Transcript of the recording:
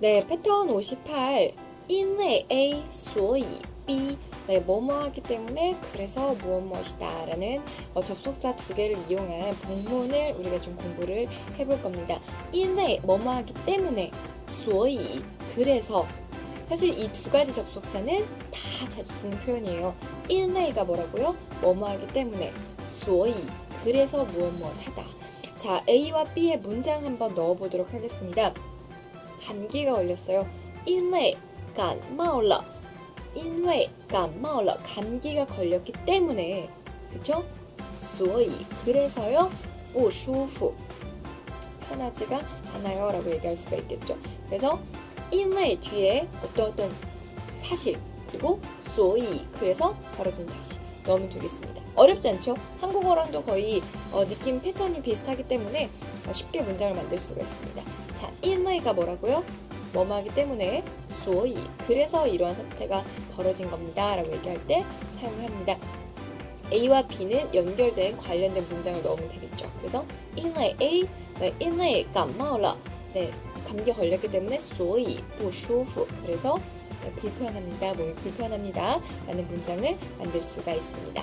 네, 패턴 58. 因为 A, 所以 B. 네, 뭐뭐 하기 때문에 그래서 무엇 무엇이다 라는 어, 접속사 두 개를 이용한 본문을 우리가 좀 공부를 해볼 겁니다. 因为뭐뭐 하기 때문에 所以 그래서 사실 이 두 가지 접속사는 다 자주 쓰는 표현이에요. 因为가 뭐라고요? 뭐뭐 하기 때문에 所以 그래서 무엇 무엇 하다. 자, A와 B의 문장 한번 넣어보도록 하겠습니다. 감기가 걸렸어요. 因为感冒了.因为感冒了. 감기가 걸렸기 때문에. 그쵸? 所以 그래서요. 不舒服. 편하지가 않아요. 라고 얘기할 수가 있겠죠. 그래서 因为 뒤에 어떤 어떤 사실 그리고 所以 그래서 벌어진 사실 넣으면 되겠습니다. 어렵지 않죠? 한국어랑도 거의 어, 느낌 패턴이 비슷하기 때문에 어, 쉽게 문장을 만들 수가 있습니다. 자, 因为가 뭐라고요? 뭐뭐 하기 때문에 所以 그래서 이러한 사태가 벌어진 겁니다. 라고 얘기할 때 사용을 합니다. A와 B는 연결된 관련된 문장을 넣으면 되겠죠. 그래서 因为 A, 네, 因为感冒了, 네, 감기 걸렸기 때문에 소이 보쇼프 그래서 네, 불편합니다 몸이 불편합니다 라는 문장을 만들 수가 있습니다.